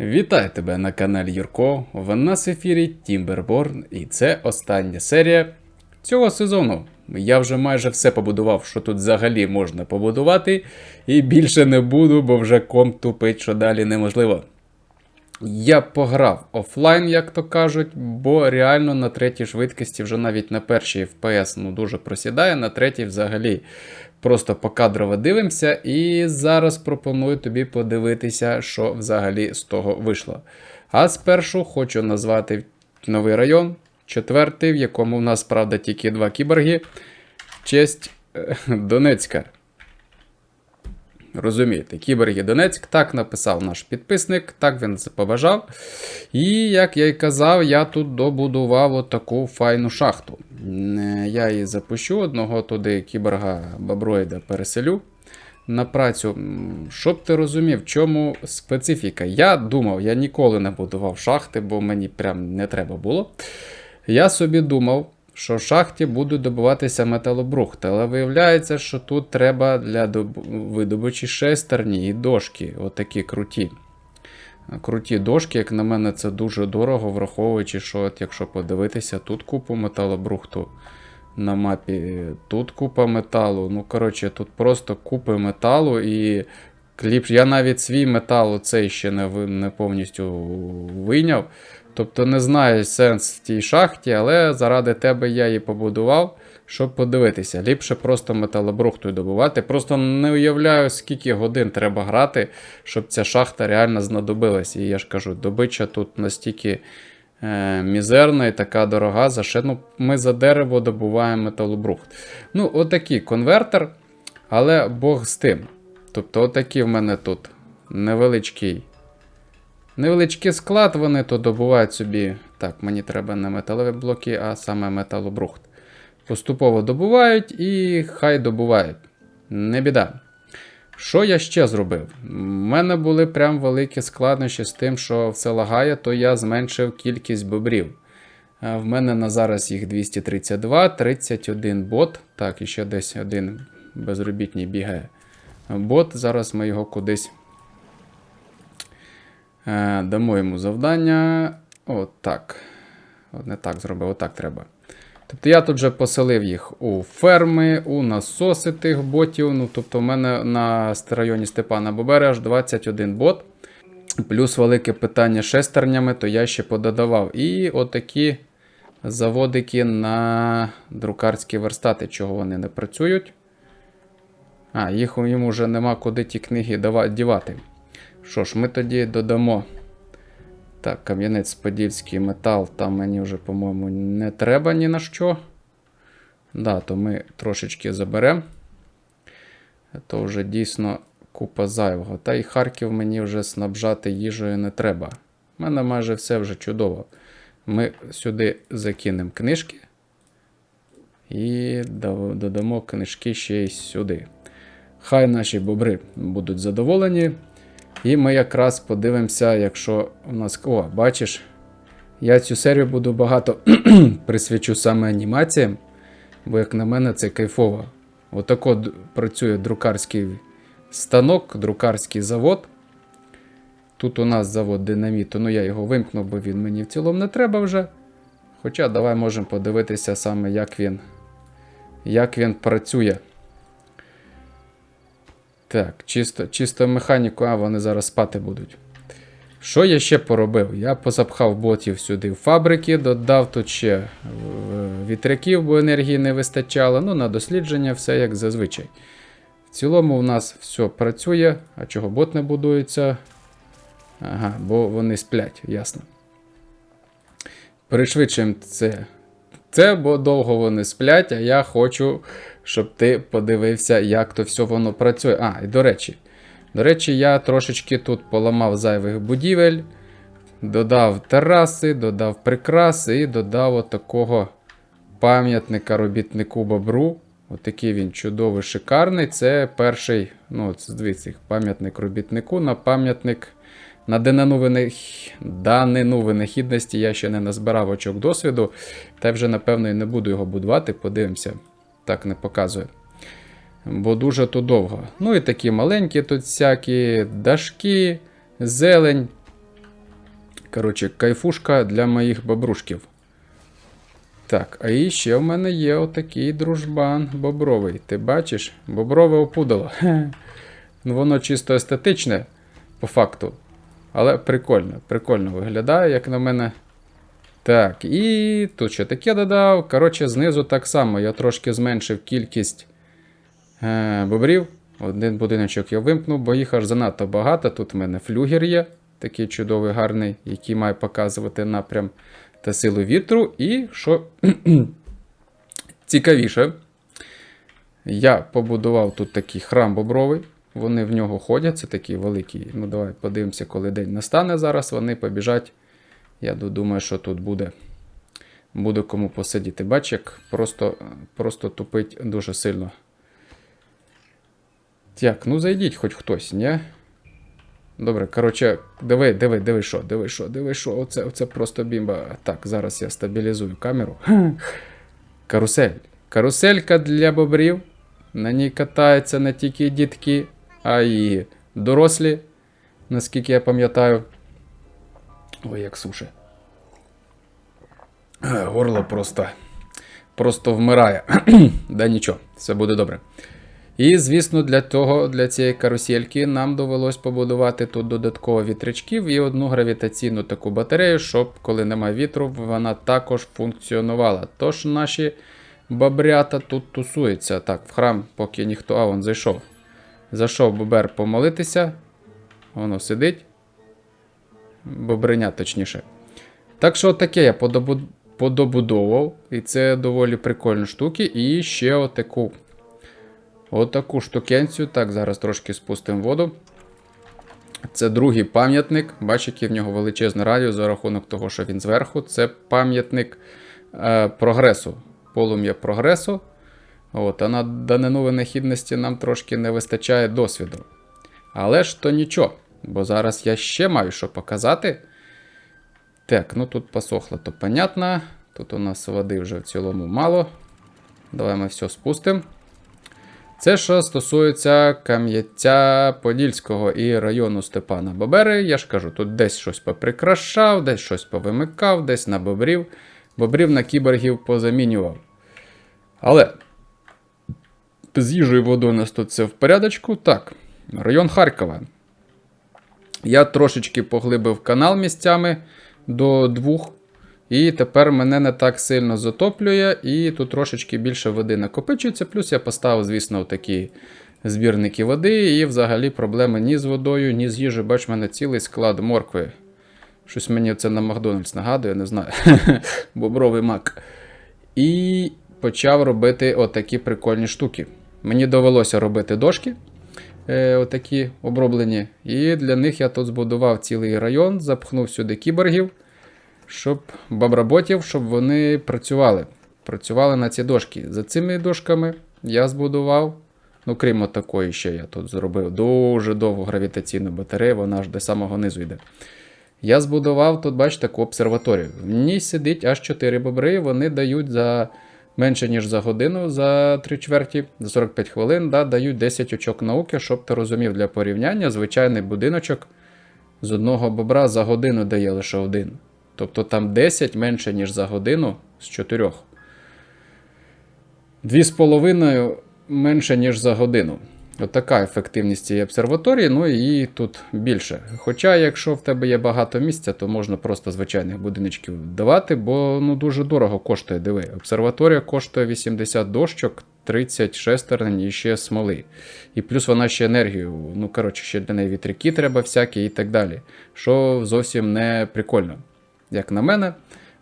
Вітаю тебе на каналі Юрко. В нас в ефірі Тімберборн, і це остання серія цього сезону. Я вже майже все побудував, що тут взагалі можна побудувати, і більше не буду, бо вже комп тупить, що далі неможливо. Я пограв офлайн, як то кажуть, бо реально на третій швидкості вже навіть на першій FPS ну, дуже просідає, на третій взагалі просто покадрово дивимося. І зараз пропоную тобі подивитися, що взагалі з того вийшло. А спершу хочу назвати новий район, четвертий, в якому в нас, правда, тільки два кіборги. Честь е, Донецька. Розумієте, Кіберги Донецьк, так написав наш підписник, так він це побажав. І, як я й казав, я тут добудував отаку файну шахту. Я її запущу, одного туди кіборга баброїда переселю на працю. Щоб ти розумів, в чому специфіка. Я думав, я ніколи не будував шахти, бо мені прям не треба було. Я собі думав, що в шахті будуть добуватися металобрухт, але виявляється, що тут треба для доб- видобичі шестерні і дошки, отакі круті. Круті дошки, як на мене, це дуже дорого, враховуючи, що от якщо подивитися, тут купу металобрухту на мапі, тут купа металу. Ну, коротше, тут просто купи металу і кліп. Я навіть свій метал оцей ще не, не повністю вийняв. Тобто не знаю сенс в тій шахті, але заради тебе я її побудував, щоб подивитися. Ліпше просто металобрухту добувати. Просто не уявляю, скільки годин треба грати, щоб ця шахта реально знадобилась. І я ж кажу, добича тут настільки е, мізерна і така дорога, за що ну, ми за дерево добуваємо металобрухт. Ну, отакий конвертер, але Бог з тим. Тобто, отакий в мене тут невеличкий. Невеличкий склад, вони то добувають собі. Так, мені треба не металеві блоки, а саме металобрухт. Поступово добувають і хай добувають. Не біда. Що я ще зробив? У мене були прям великі складнощі з тим, що все лагає, то я зменшив кількість бобрів. В мене на зараз їх 232, 31 бот. Так, і ще десь один безробітний бігає. Бот, зараз ми його кудись Дамо йому завдання. От так. От не так зробив, отак треба. Тобто я тут вже поселив їх у ферми, у насоси тих ботів. Ну, тобто, в мене на районі Степана Бобери аж 21 бот. Плюс велике питання шестернями, то я ще пододавав. І отакі заводики на друкарські верстати, чого вони не працюють. А, їх їм вже нема куди ті книги дівати. Що ж, ми тоді додамо. Так, кам'янець подільський метал, там мені вже, по-моєму, не треба ні на що. Да, то ми трошечки заберемо. То вже дійсно купа зайвого. Та й Харків мені вже снабжати їжею не треба. У мене майже все вже чудово. Ми сюди закинемо книжки. І додамо книжки ще й сюди. Хай наші бобри будуть задоволені. І ми якраз подивимося, якщо у нас. О, бачиш, я цю серію буду багато присвячу саме анімаціям, бо, як на мене, це кайфово. Отако д- працює друкарський станок, друкарський завод. Тут у нас завод динаміту, ну я його вимкнув, бо він мені в цілому не треба вже. Хоча давай можемо подивитися саме, як він, як він працює. Так, чисто, чисто механіку, а вони зараз спати будуть. Що я ще поробив? Я позапхав ботів сюди в фабрики, додав тут ще е, вітряків, бо енергії не вистачало. Ну, на дослідження все як зазвичай. В цілому, у нас все працює. А чого бот не будується? Ага, бо вони сплять, ясно. Пришвидшуємо це. Це, бо довго вони сплять, а я хочу, щоб ти подивився, як то все воно працює. А, і до речі, до речі, я трошечки тут поламав зайвих будівель, додав тераси, додав прикраси і додав отакого пам'ятника робітнику бобру. Отакий він чудовий, шикарний. Це перший, ну, дивіться, пам'ятник робітнику на пам'ятник. На данину, винах... винахідності я ще не назбирав очок досвіду, та вже, напевно, і не буду його будувати, подивимося. Так не показує. Бо дуже то довго. Ну і такі маленькі тут всякі дашки, зелень. Коротше, кайфушка для моїх бобрушків. Так, а і ще в мене є отакий дружбан бобровий. Ти бачиш? Боброве опудало. Ну, воно чисто естетичне, по факту. Але прикольно, прикольно виглядає, як на мене. Так, і тут ще таке додав. Коротше, знизу так само я трошки зменшив кількість е, бобрів. Один будиночок я вимкнув, бо їх аж занадто багато. Тут в мене флюгер є, такий чудовий, гарний, який має показувати напрям та силу вітру. І що цікавіше, я побудував тут такий храм бобровий. Вони в нього ходять, це такі великі. Ну, давай подивимося, коли день настане зараз. Вони побіжать. Я думаю, що тут буде, буде кому посидіти. Бач, як просто, просто тупить дуже сильно. Так, ну зайдіть хоч хтось, ні? Добре, коротше, диви, диви, диви, що, диви, що, диви, що. Оце, оце просто бімба. Так, зараз я стабілізую камеру. Карусель. Каруселька для бобрів. На ній катаються не тільки дітки, а й дорослі, наскільки я пам'ятаю. Ой, як суше. Горло просто, просто вмирає. да нічого, все буде добре. І, звісно, для того, для цієї карусельки нам довелось побудувати тут додатково вітрячків і одну гравітаційну таку батарею, щоб, коли немає вітру, вона також функціонувала. Тож наші бобрята тут тусуються. Так, в храм, поки ніхто. А, он зайшов. Зайшов бобер помолитися. Воно сидить. Бобриня, точніше. Так що таке я подобу... подобудовував. І це доволі прикольні штуки. І ще отаку. Отаку штукенцю. Так, зараз трошки спустимо воду. Це другий пам'ятник. Бачите, який в нього величезний радіус за рахунок того, що він зверху. Це пам'ятник е, прогресу. Полум'я прогресу. От, а на данину винахідності нам трошки не вистачає досвіду. Але ж то нічого, бо зараз я ще маю що показати. Так, ну тут посохло, то понятно. Тут у нас води вже в цілому мало. Давай ми все спустимо. Це що стосується Кам'яття Подільського і району Степана Бобери. Я ж кажу, тут десь щось поприкрашав, десь щось повимикав, десь на бобрів. Бобрів на кіборгів позамінював. Але з їжею водою у нас тут все в порядочку. Так, район Харкова. Я трошечки поглибив канал місцями до двох. І тепер мене не так сильно затоплює, і тут трошечки більше води накопичується. Плюс я поставив, звісно, такі збірники води, і взагалі проблеми ні з водою, ні з їжею. Бач, в мене цілий склад моркви. Щось мені це на Макдональдс нагадує, не знаю. Бобровий мак. І почав робити отакі прикольні штуки. Мені довелося робити дошки. Е, отакі оброблені. І для них я тут збудував цілий район, запхнув сюди кіборгів щоб бабработів, щоб вони працювали. Працювали на ці дошки. За цими дошками я збудував. Ну, крім такої, ще я тут зробив дуже довгу гравітаційну батарею, вона аж до самого низу йде. Я збудував тут, бачите, таку обсерваторію. В ній сидить аж 4 бобри, вони дають за менше, ніж за годину, за 3 чверті, за 45 хвилин, да, дають 10 очок науки, щоб ти розумів для порівняння, звичайний будиночок з одного бобра за годину дає лише один. Тобто там 10 менше, ніж за годину з 4. 2,5 менше, ніж за годину. Отака ефективність цієї обсерваторії, ну і тут більше. Хоча, якщо в тебе є багато місця, то можна просто звичайних будиночків давати, бо ну, дуже дорого коштує. Диви. Обсерваторія коштує 80 дощок, 30 шестерень і ще смоли. І плюс вона ще енергію. Ну, коротше, ще для неї вітряки треба всякі і так далі. Що зовсім не прикольно як на мене.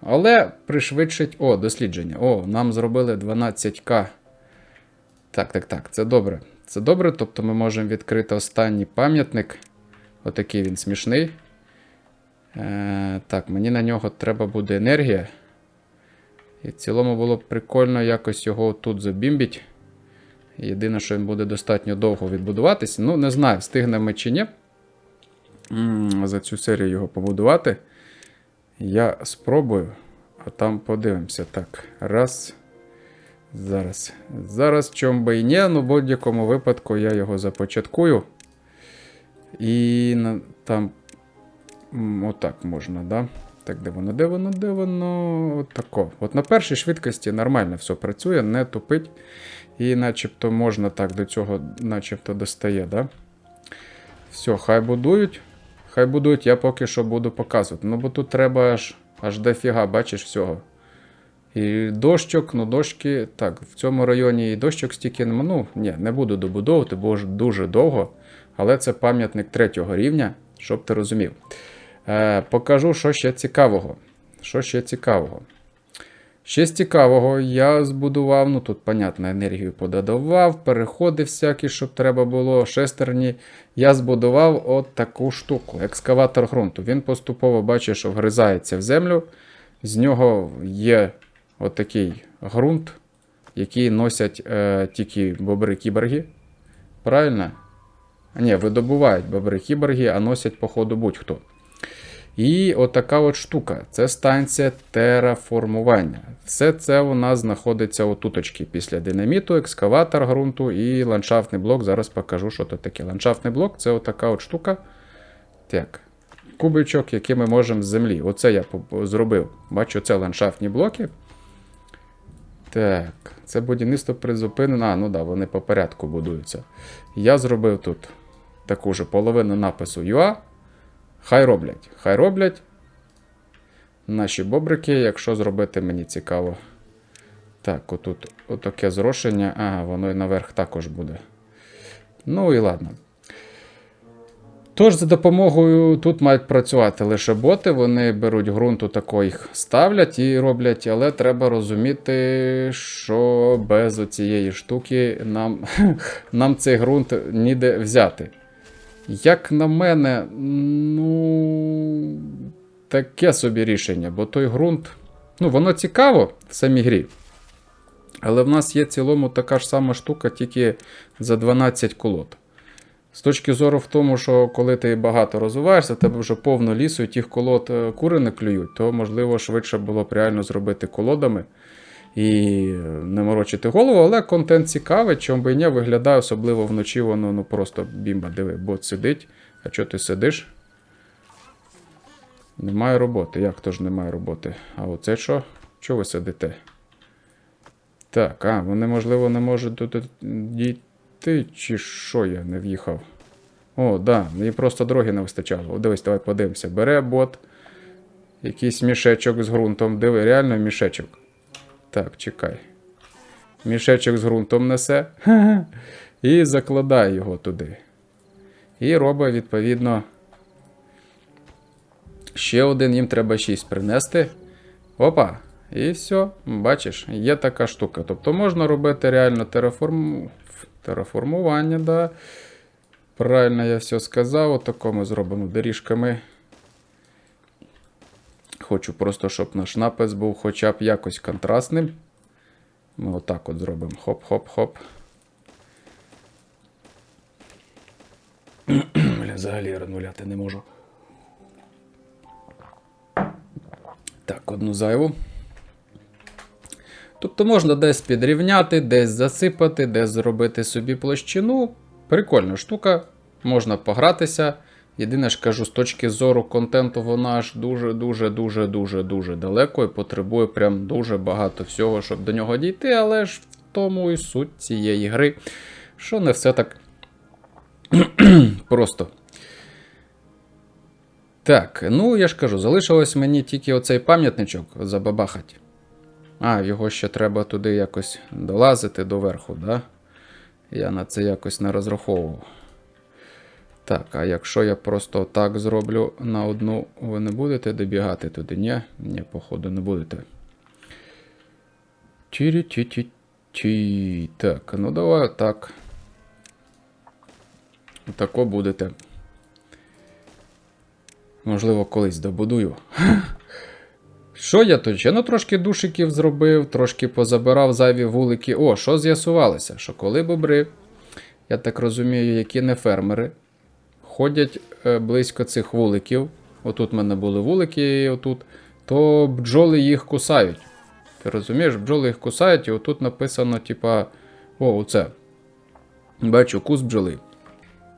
Але пришвидшить. О, дослідження. О, нам зробили 12К. Так, так, так, це добре. Це добре, тобто ми можемо відкрити останній пам'ятник. Отакий він смішний. Е, Так, мені на нього треба буде енергія. І в цілому було б прикольно якось його тут забімбіть. Єдине, що він буде достатньо довго відбудуватися. Ну, не знаю, встигнемо чи ні. За цю серію його побудувати. Я спробую, а там подивимося. Так, раз. Зараз. Зараз чом би і ні, ну в будь-якому випадку я його започаткую. І там отак можна, да? Так, де воно, де воно, де воно? Отако. От на першій швидкості нормально все працює, не тупить. І начебто можна так до цього, начебто достає, да? Все, хай будують. Хай будують, я поки що буду показувати. Ну, бо тут треба аж, аж дофіга, бачиш, всього. І дощок, ну дощки. Так, в цьому районі і дощок стільки нема. Ну, ні, не буду добудовувати, бо ж дуже довго. Але це пам'ятник третього рівня, щоб ти розумів. Е, покажу, що ще цікавого. Що ще цікавого? Ще з цікавого, я збудував, ну тут, понятно, енергію подадавав, переходи всякі, щоб треба було, шестерні. Я збудував от таку штуку, екскаватор ґрунту. Він поступово бачиш, що вгризається в землю. З нього є отакий ґрунт, який носять е, тільки бобри-кіборги. Правильно? Ні, видобувають бобри-кіборги, а носять, походу, будь-хто. І отака от штука. Це станція тераформування. Все це у нас знаходиться отуточки після динаміту, екскаватор ґрунту і ландшафтний блок. Зараз покажу, що то таке. Ландшафтний блок це отака от штука. Так. Кубичок, який ми можемо з землі. Оце я зробив. Бачу, це ландшафтні блоки. Так, це будівництво призупинено. А, ну да, вони по порядку будуються. Я зробив тут таку ж половину напису UA. Хай роблять. Хай роблять. Наші бобрики, якщо зробити, мені цікаво. Так, отут отаке зрошення. Ага, воно і наверх також буде. Ну і ладно. Тож, за допомогою тут мають працювати лише боти, вони беруть ґрунту тако їх ставлять і роблять, але треба розуміти, що без цієї штуки нам, нам цей ґрунт ніде взяти. Як на мене, ну, таке собі рішення, бо той ґрунт, ну, воно цікаво в самій грі. Але в нас є в цілому така ж сама штука, тільки за 12 колод. З точки зору в тому, що коли ти багато розвиваєшся, тебе вже повно лісу, і тих колод е, кури не клюють, то можливо швидше було б реально зробити колодами і е, не морочити голову, але контент цікавий, чому би і не виглядає, особливо вночі, воно ну просто бімба, диви, бот сидить. А чого ти сидиш? Немає роботи. Як то ж немає роботи? А оце що? Чого ви сидите? Так, а, вони, можливо, не можуть тут дійти, чи що я не в'їхав? О, да, мені просто дороги не вистачало. О, дивись, давай подивимося. Бере бот. Якийсь мішечок з ґрунтом. Диви, реально мішечок. Так, чекай. Мішечок з ґрунтом несе. І закладає його туди. І робить, відповідно. Ще один їм треба 6 принести. Опа. І все, бачиш, є така штука. Тобто можна робити реально тераформ... тераформування, да. Правильно я все сказав. Отако ми зробимо доріжками. Хочу просто, щоб наш напис був хоча б якось контрастним. Ми отак от зробимо. Хоп-хоп-хоп. Взагалі розмовляти не можу. Так, одну зайву. Тобто можна десь підрівняти, десь засипати, десь зробити собі площину. Прикольна штука, можна погратися. Єдине ж кажу, з точки зору контенту, вона ж дуже-дуже-дуже дуже дуже далеко і потребує прям дуже багато всього, щоб до нього дійти, але ж в тому і суть цієї гри, що не все так просто. Так, ну я ж кажу, залишилось мені тільки оцей пам'ятничок забабахать. А, його ще треба туди якось долазити доверху, да? Я на це якось не розраховував. Так, а якщо я просто так зроблю на одну, ви не будете добігати туди? Ні? Ні, походу, не будете. Ті-ті-ті-ті. Так, ну давай так. Тако будете. Можливо, колись добудую. Що я тут? ще? Ну, трошки душиків зробив, трошки позабирав зайві вулики. О, що з'ясувалося? Що коли бобри, я так розумію, які не фермери, ходять е, близько цих вуликів. Отут в мене були вулики, отут, то бджоли їх кусають. Ти розумієш, бджоли їх кусають, і отут написано, типа, о, оце. Бачу, кус бджоли.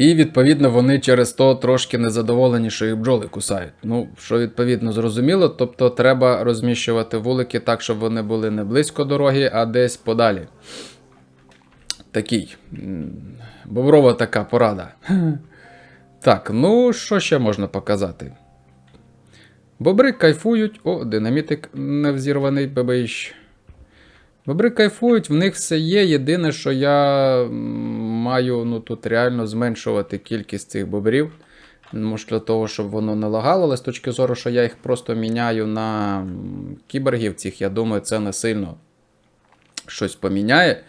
І відповідно вони через то трошки незадоволені, що їх бджоли кусають. Ну, що відповідно зрозуміло, тобто треба розміщувати вулики так, щоб вони були не близько дороги, а десь подалі. Такий. Боброва така порада. Так, ну що ще можна показати? Бобри кайфують. О, динамітик невзірваний бебейщ. Бобри кайфують, в них все є. Єдине, що я маю ну, тут реально зменшувати кількість цих бобрів. Може, для того, щоб воно не лагало, але з точки зору, що я їх просто міняю на кіборгів цих, я думаю, це не сильно щось поміняє.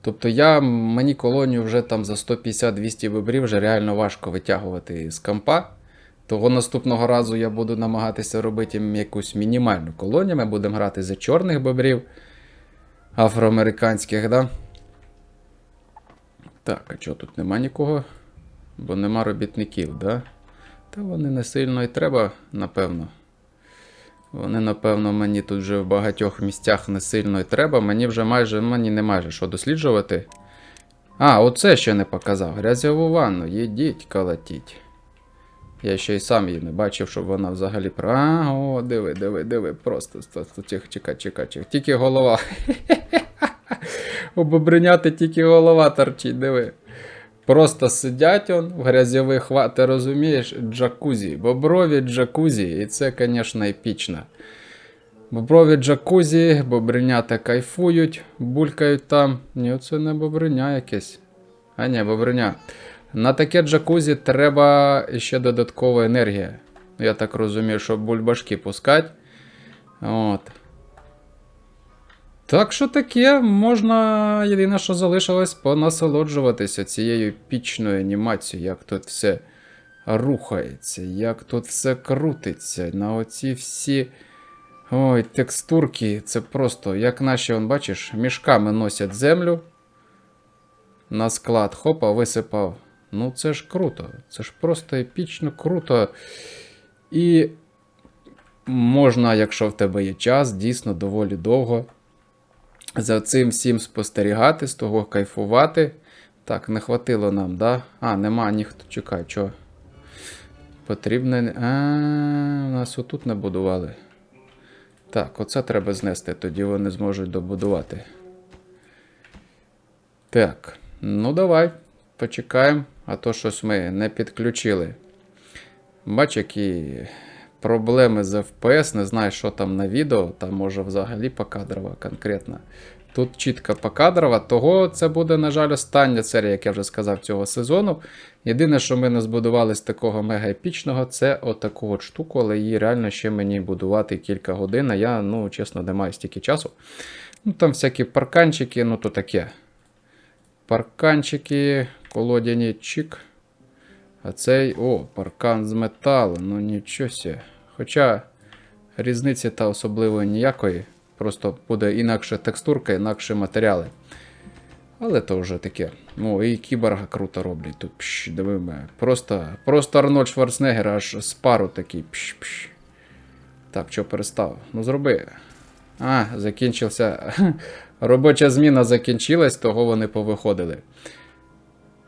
Тобто я, мені колонію вже там за 150-200 бобрів вже реально важко витягувати з компа. Того наступного разу я буду намагатися робити якусь мінімальну колонію. Ми будемо грати за чорних бобрів афроамериканських, да? Так, а чого тут нема нікого? Бо нема робітників, да? Та вони не сильно і треба, напевно. Вони, напевно, мені тут вже в багатьох місцях не сильно і треба. Мені вже майже, мені не майже що досліджувати. А, оце ще не показав. Грязьову ванну, їдіть, калатіть. Я ще й сам її не бачив, щоб вона взагалі про. А, о, диви, диви, диви. Просто тихо, чекай, чекай, чекай. Тільки голова. У бобриняти тільки голова торчить, диви. Просто сидять он в грязьових. Ти розумієш, джакузі. Боброві джакузі. І це, звісно, епічно. Боброві джакузі, бобринята кайфують, булькають там. Ні, це не бобриня якесь. А ні, бобриня. На таке джакузі треба ще додаткова енергія. Я так розумію, щоб бульбашки пускати. От. Так що таке, можна єдине, що залишилось, понасолоджуватися цією пічною анімацією, як тут все рухається, як тут все крутиться. На оці всі ой, текстурки. Це просто, як наші, он, бачиш, мішками носять землю. На склад, хопа, висипав. Ну, це ж круто. Це ж просто епічно круто. І можна, якщо в тебе є час, дійсно доволі довго за цим всім спостерігати, з того кайфувати. Так, не хватило нам, да? А, нема ніхто чекай, що. Потрібно. А, нас отут не будували. Так, оце треба знести, тоді вони зможуть добудувати. Так, ну давай, почекаємо, а то щось ми не підключили. Бач, які проблеми з FPS, не знаю, що там на відео, там може взагалі покадрова конкретно. Тут чітко покадрова, того це буде, на жаль, остання серія, як я вже сказав, цього сезону. Єдине, що ми не збудували з такого мега епічного, це отаку от штуку, але її реально ще мені будувати кілька годин, а я, ну, чесно, не маю стільки часу. Ну, Там всякі парканчики, ну то таке. Парканчики, колодяні чик. А цей, о, паркан з металу, ну нічого сє. Хоча різниці та особливої ніякої. Просто буде інакша текстурка, інакші матеріали. Але то вже таке. Ну, і кіборга круто роблять. Тут пш, диви. Просто, просто Арнольд Шварценеггер аж з пару такий. Пш, пш. Так, що перестав? Ну зроби. А, закінчився. Робоча зміна закінчилась, того вони повиходили.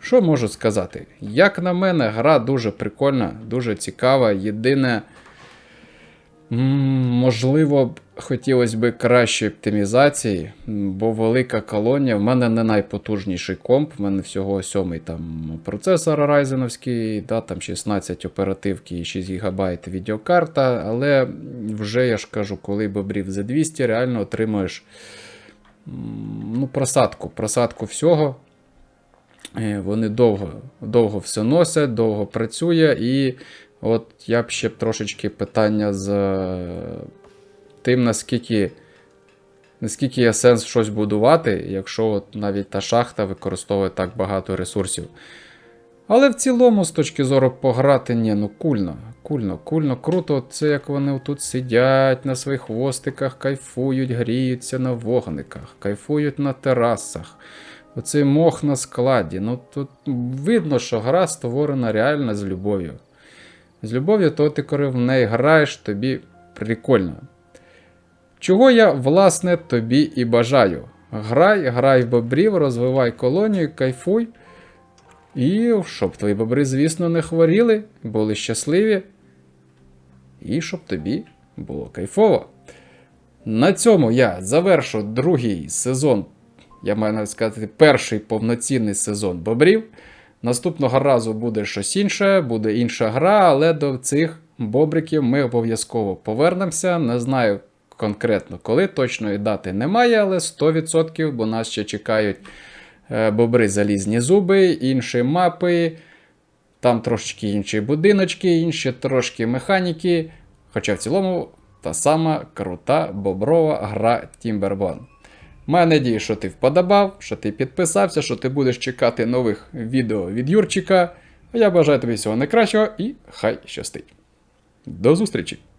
Що можу сказати? Як на мене, гра дуже прикольна, дуже цікава. Єдине, можливо, хотілося б кращої оптимізації, бо велика колонія. В мене не найпотужніший комп, в мене всього сьомий там процесор Ryzen, да, там 16 оперативки і 6 ГБ відеокарта. Але вже я ж кажу, коли бобрів за 200, реально отримуєш ну, просадку, просадку всього. Е, Вони довго довго все носять, довго працює, і от я б ще трошечки питання з е, тим, наскільки, наскільки є сенс щось будувати, якщо от навіть та шахта використовує так багато ресурсів. Але в цілому, з точки зору пограти, ні, ну кульно, кульно, кульно, круто. Це як вони тут сидять на своїх хвостиках, кайфують, гріються на вогниках, кайфують на терасах. Оцей мох на складі. Ну тут видно, що гра створена реально з любов'ю. З любов'ю, то ти коли в неї граєш, тобі прикольно. Чого я, власне, тобі і бажаю. Грай, грай в бобрів, розвивай колонію, кайфуй. І щоб твої бобри, звісно, не хворіли, були щасливі. І щоб тобі було кайфово. На цьому я завершу другий сезон, я маю навіть сказати, перший повноцінний сезон бобрів. Наступного разу буде щось інше, буде інша гра, але до цих бобриків ми обов'язково повернемося. Не знаю конкретно коли, точної дати немає, але 100%, бо нас ще чекають бобри залізні зуби, інші мапи. Там трошечки інші будиночки, інші трошки механіки. Хоча в цілому та сама крута боброва гра Timberborn. Маю надію, що ти вподобав, що ти підписався, що ти будеш чекати нових відео від Юрчика. Я бажаю тобі всього найкращого і хай щастить. До зустрічі!